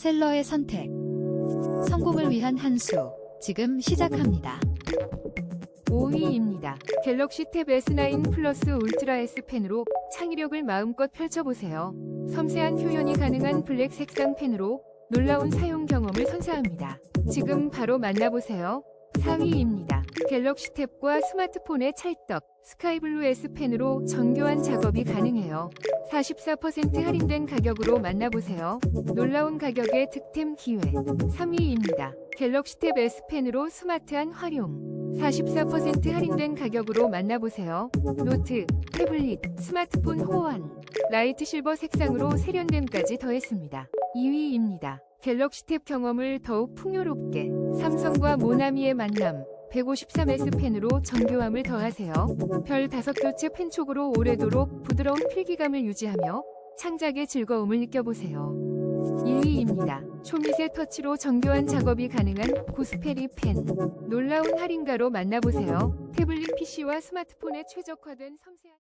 셀러의 선택. 성공을 위한 한 수. 지금 시작합니다. 5위입니다. 갤럭시 탭 S9 플러스 울트라 S 펜으로 창의력을 마음껏 펼쳐보세요. 섬세한 표현이 가능한 블랙 색상 펜으로 놀라운 사용 경험을 선사합니다. 지금 바로 만나보세요. 4위입니다. 갤럭시 탭과 스마트폰의 찰떡 스카이블루 S 펜으로 정교한 작업이 가능해요. 44% 할인된 가격으로 만나보세요. 놀라운 가격의 득템 기회. 3위입니다. 갤럭시 탭 S 펜으로 스마트한 활용. 44% 할인된 가격으로 만나보세요. 노트, 태블릿, 스마트폰 호환, 라이트 실버 색상으로 세련됨까지 더했습니다. 2위입니다. 갤럭시 탭 경험을 더욱 풍요롭게 삼성과 모나미의 만남 153S 펜으로 정교함을 더하세요. 별 5교체 펜 촉으로 오래도록 부드러운 필기감을 유지하며 창작의 즐거움을 느껴보세요. 1위입니다. 초미세 터치로 정교한 작업이 가능한 고스페리 펜. 놀라운 할인가로 만나보세요. 태블릿 PC와 스마트폰에 최적화된 섬세한